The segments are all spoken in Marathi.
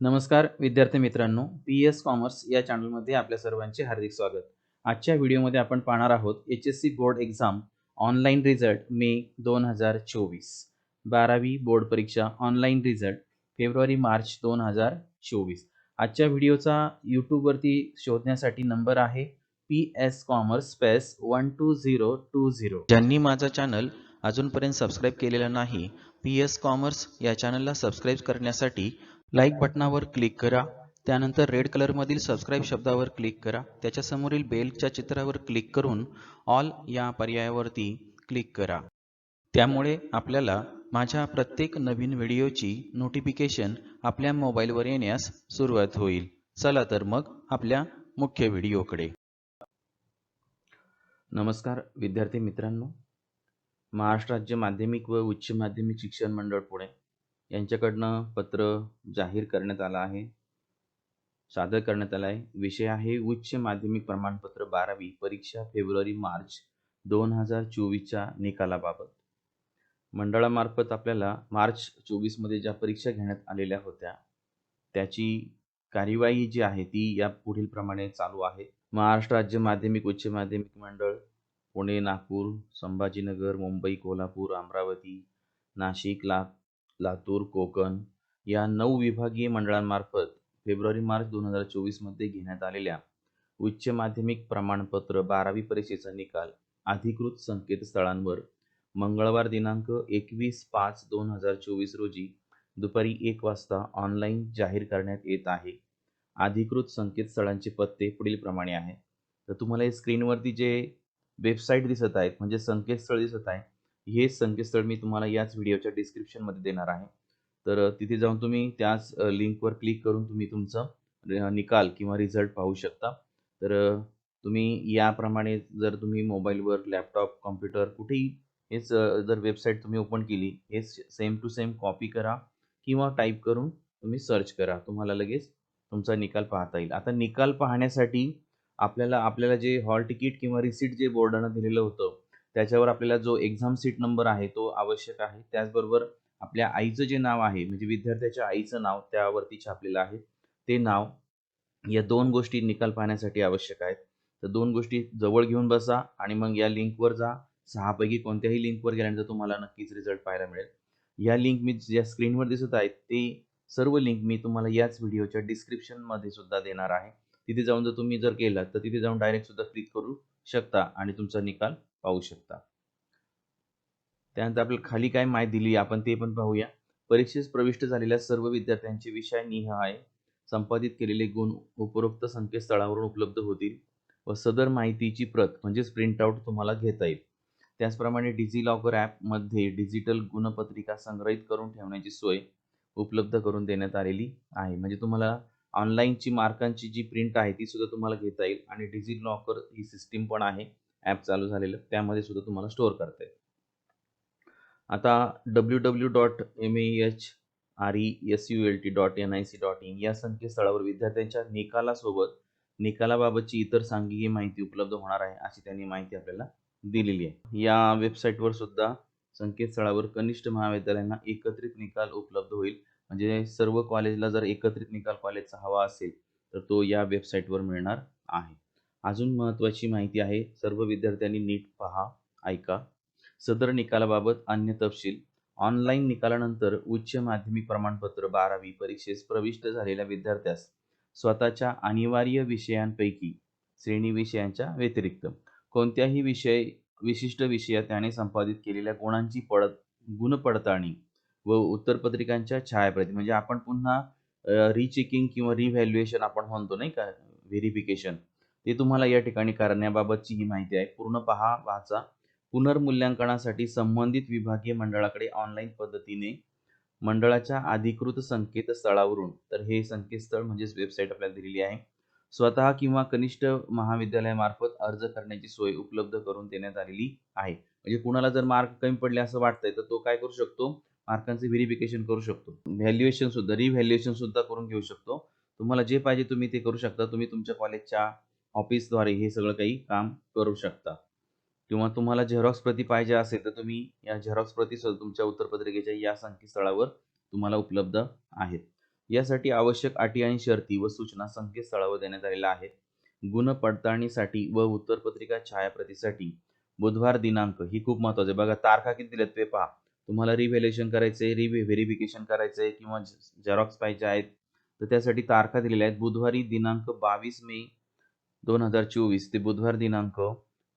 नमस्कार विद्यार्थी मित्रांनो. पी एस कॉमर्स या चॅनलमध्ये आपल्या सर्वांचे हार्दिक स्वागत. आजच्या व्हिडिओमध्ये आपण पाहणार आहोत H S C board exam online result May दोन हजार चोवीस. बारावी बोर्ड परीक्षा ऑनलाईन रिझल्ट फेब्रुवारी मार्च दोन हजार चोवीस. आजच्या व्हिडिओचा यूट्यूबवरती शोधण्यासाठी नंबर आहे P S commerce space one two zero two zero ज्यांनी माझा चॅनल अजूनपर्यंत सबस्क्राईब केलेला नाही पी एस कॉमर्स या चॅनलला सबस्क्राईब करण्यासाठी लाईक बटनावर क्लिक करा. त्यानंतर रेड कलरमधील सबस्क्राईब शब्दावर क्लिक करा. त्याच्यासमोरील बेलच्या चित्रावर क्लिक करून ऑल या पर्यायावरती क्लिक करा. त्यामुळे आपल्याला माझ्या प्रत्येक नवीन व्हिडिओची नोटिफिकेशन आपल्या मोबाईलवर येण्यास सुरुवात होईल. चला तर मग आपल्या मुख्य व्हिडिओकडे. नमस्कार विद्यार्थी मित्रांनो. महाराष्ट्र राज्य माध्यमिक व उच्च माध्यमिक शिक्षण मंडळ पुणे यांच्याकडनं पत्र जाहीर करण्यात आलं आहे. सादर करण्यात आलं आहे. विषय आहे उच्च माध्यमिक प्रमाणपत्र बारावी परीक्षा फेब्रुवारी मार्च दोन हजार चोवीसच्या निकालाबाबत. मंडळामार्फत आपल्याला मार्च चोवीसमध्ये ज्या परीक्षा घेण्यात आलेल्या होत्या त्याची कार्यवाही जी आहे ती या पुढील प्रमाणे चालू आहे. महाराष्ट्र राज्य माध्यमिक उच्च माध्यमिक मंडळ पुणे नागपूर संभाजीनगर मुंबई कोल्हापूर अमरावती नाशिक ला लातूर कोकण या नऊ विभागीय मंडळांमार्फत फेब्रुवारी मार्च दोन हजार चोवीसमध्ये घेण्यात आलेल्या उच्च माध्यमिक प्रमाणपत्र बारावी परीक्षेचा निकाल अधिकृत संकेतस्थळांवर मंगळवार दिनांक एकवीस पाच दोन हजार चोवीस रोजी दुपारी एक वाजता ऑनलाईन जाहीर करण्यात येत आहे. अधिकृत संकेतस्थळांचे पत्ते पुढील प्रमाणे आहे. तर तुम्हाला स्क्रीनवरती जे वेबसाईट दिसत आहेत म्हणजे संकेतस्थळ दिसत आहे. हे संकेतस्थळ मी तुम्हाला याच व्हिडिओच्या डिस्क्रिप्शनमध्ये देणार आहे. तर तिथे जाऊन तुम्ही त्याच लिंकवर क्लिक करून तुम्ही तुमचं निकाल किंवा रिझल्ट पाहू शकता. तर तुम्ही याप्रमाणे जर तुम्ही मोबाईलवर लॅपटॉप कॉम्प्युटर कुठेही हेच जर वेबसाईट तुम्ही ओपन केली हेच सेम टू सेम कॉपी करा किंवा टाईप करून तुम्ही सर्च करा. तुम्हाला लगेच तुमचा निकाल पाहता येईल. आता निकाल पाहण्यासाठी आपल्याला आपल्याला जे हॉल तिकीट किंवा रिसीट जे बोर्डानं दिलेलं होतं त्याच्यावर आपल्याला जो एक्झाम सीट नंबर आहे तो आवश्यक आहे. त्याचबरोबर आपल्या आईचं जे नाव आहे म्हणजे विद्यार्थ्याच्या आईचं नाव त्यावरती छापलेलं आहे. ते नाव या दोन गोष्टी निकाल पाहण्यासाठी आवश्यक आहेत. तर दोन गोष्टी जवळ घेऊन बसा आणि मग या लिंकवर जा. सहापैकी कोणत्याही लिंकवर गेल्यानंतर तुम्हाला नक्कीच रिझल्ट पाहायला मिळेल. या लिंक मी ज्या स्क्रीनवर दिसत आहेत ते सर्व लिंक मी तुम्हाला याच व्हिडिओच्या डिस्क्रिप्शनमध्ये सुद्धा देणार आहे. तिथे जाऊन जर तुम्ही जर केलात तर तिथे जाऊन डायरेक्ट सुद्धा क्लिक करू शकता आणि तुमचा निकाल पाहू शकता. त्यानंतर आपल्याला खाली काय माहिती दिली आपण ते पण पाहूया. परीक्षेस प्रविष्ट झालेल्या सर्व विद्यार्थ्यांचे विषय निहाय संपादित केलेले गुण उपरोक्त संकेतस्थळावरून उपलब्ध होतील व सदर माहितीची प्रत म्हणजेच प्रिंटआउट तुम्हाला घेता येईल. त्याचप्रमाणे डिझी लॉकर ॲपमध्ये डिजिटल गुणपत्रिका संग्रहित करून ठेवण्याची सोय उपलब्ध करून देण्यात आलेली आहे. म्हणजे तुम्हाला ऑनलाईनची मार्कांची जी प्रिंट आहे ती सुद्धा तुम्हाला घेता येईल आणि डिझी लॉकर ही सिस्टीम पण आहे ॲप चालू झालेलं त्यामध्ये सुद्धा तुम्हाला स्टोअर करता येईल. आता W W dot M A H R E S U L T dot N I C dot in या संकेतस्थळावर विद्यार्थ्यांच्या निकालासोबत निकालाबाबतची इतर सांघिक माहिती उपलब्ध होणार आहे अशी त्यांनी माहिती आपल्याला दिलेली आहे. या वेबसाईटवर सुद्धा संकेतस्थळावर कनिष्ठ महाविद्यालयांना एकत्रित निकाल उपलब्ध होईल. म्हणजे सर्व कॉलेजला जर एकत्रित निकाल कॉलेजचा हवा असेल तर तो या वेबसाईटवर मिळणार आहे. अजून महत्त्वाची माहिती आहे सर्व विद्यार्थ्यांनी नीट पहा ऐका. सदर निकालाबाबत अन्य तपशील. ऑनलाईन निकालानंतर उच्च माध्यमिक प्रमाणपत्र बारावी परीक्षेस प्रविष्ट झालेल्या विद्यार्थ्यास स्वतःच्या अनिवार्य विषयांपैकी श्रेणी विषयांच्या व्यतिरिक्त कोणत्याही विषय विशिष्ट विषयात त्याने संपादित केलेल्या गुणांची पडत गुण पडताळणी व उत्तरपत्रिकांच्या छायाप्रती. म्हणजे आपण पुन्हा रिचेकिंग किंवा रिव्हॅल्युएशन आपण म्हणतो नाही का व्हेरिफिकेशन ते तुम्हाला या ठिकाणी करण्याबाबतची ही माहिती आहे. पूर्ण पहा वाचा. पुनर्मूल्यांकनासाठी संबंधित विभागीय मंडळाकडे ऑनलाईन पद्धतीने मंडळाच्या अधिकृत संकेतस्थळावरून तर हे संकेतस्थळ म्हणजेच वेबसाईट आपल्याला दिलेली आहे. स्वतः किंवा कनिष्ठ महाविद्यालयामार्फत अर्ज करण्याची सोय उपलब्ध करून देण्यात आलेली आहे. म्हणजे कुणाला जर मार्क कमी पडले असं वाटतंय तर तो काय करू शकतो? मार्कांचे व्हेरिफिकेशन करू शकतो. व्हॅल्युएशन सुद्धा रिव्हॅल्युएशन सुद्धा करून घेऊ शकतो. तुम्हाला जे पाहिजे तुम्ही ते करू शकता. तुम्ही तुमच्या कॉलेजच्या ऑफिसद्वारे हे सगळं काही काम करू शकता. किंवा तुम्हाला झेरॉक्स प्रती पाहिजे असेल तर तुम्ही या झेरॉक्स प्रती तुमच्या उत्तरपत्रिकेच्या या संकेतस्थळावर तुम्हाला उपलब्ध आहेत. यासाठी आवश्यक अटी आणि शर्ती व सूचना संकेतस्थळावर देण्यात आलेल्या आहेत. गुण पडताळणीसाठी व उत्तरपत्रिका छायाप्रतीसाठी बुधवार दिनांक ही खूप महत्वाची बघा तारखा किती दिल्यात ते पहा. तुम्हाला रिव्हॅल्युएशन आहे रि व्हेरिफिकेशन करायचं आहे किंवा झेरॉक्स पाहिजे आहेत तर त्यासाठी तारखा दिलेल्या आहेत. बुधवारी दिनांक बावीस मे दोन हजार चोवीस ते बुधवार दिनांक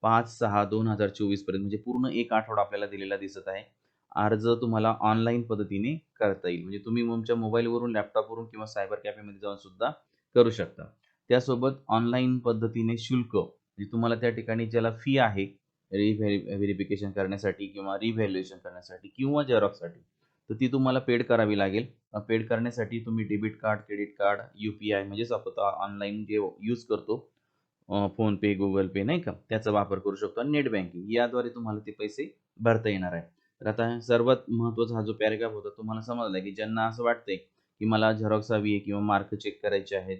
पाच सहा दोन हजार चोवीसपर्यंत म्हणजे पूर्ण एक आठवडा आपल्याला दिलेला दिसत आहे. अर्ज तुम्हाला ऑनलाईन पद्धतीने करता येईल. म्हणजे तुम्ही तुमच्या मोबाईलवरून लॅपटॉपवरून किंवा सायबर कॅफेमध्ये जाऊन सुद्धा करू शकता. त्यासोबत ऑनलाईन पद्धतीने शुल्क म्हणजे तुम्हाला त्या ठिकाणी ज्याला फी आहे व्हेरिफिकेशन करण्यासाठी किंवा रिव्हॅल्युएशन करण्यासाठी किंवा झेरॉक्ससाठी तर ती तुम्हाला पेड करावी लागेल. पेड करण्यासाठी तुम्ही debit card credit card U P I म्हणजेच आपण ऑनलाईन जे यूज करतो फोनपे गुगल पे नाही का? त्याचा वापर करू शकतो. आणि नेट बँकिंग याद्वारे तुम्हाला ते पैसे भरता येणार आहे. तर आता सर्वात महत्त्वाचा हा जो पॅरेग्राफ होता तुम्हाला समजला की ज्यांना असं वाटतंय की मला झेरॉक्स हवी आहे किंवा मार्क चेक करायचे आहेत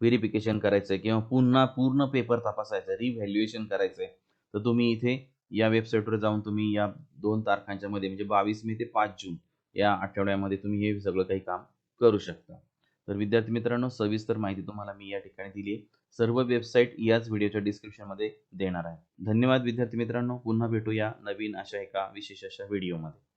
व्हेरिफिकेशन करायचं आहे किंवा पुन्हा पूर्ण पेपर तपासायचा रिव्हॅल्युएशन करायचं आहे तर तुम्ही इथे या वेबसाईटवर जाऊन तुम्ही या दोन तारखांच्या मध्ये म्हणजे बावीस मे ते पाच जून या आठवड्यामध्ये तुम्ही हे सगळं काही काम करू शकता. तर विद्यार्थी मित्रांनो सविस्तर माहिती तुम्हाला मी या ठिकाणी दिली आहे. सर्व वेबसाईट याच व्हिडिओच्या डिस्क्रिप्शनमध्ये देणार आहे. धन्यवाद विद्यार्थी मित्रांनो. पुन्हा भेटूया नवीन अशा एका विशेष अशा व्हिडिओमध्ये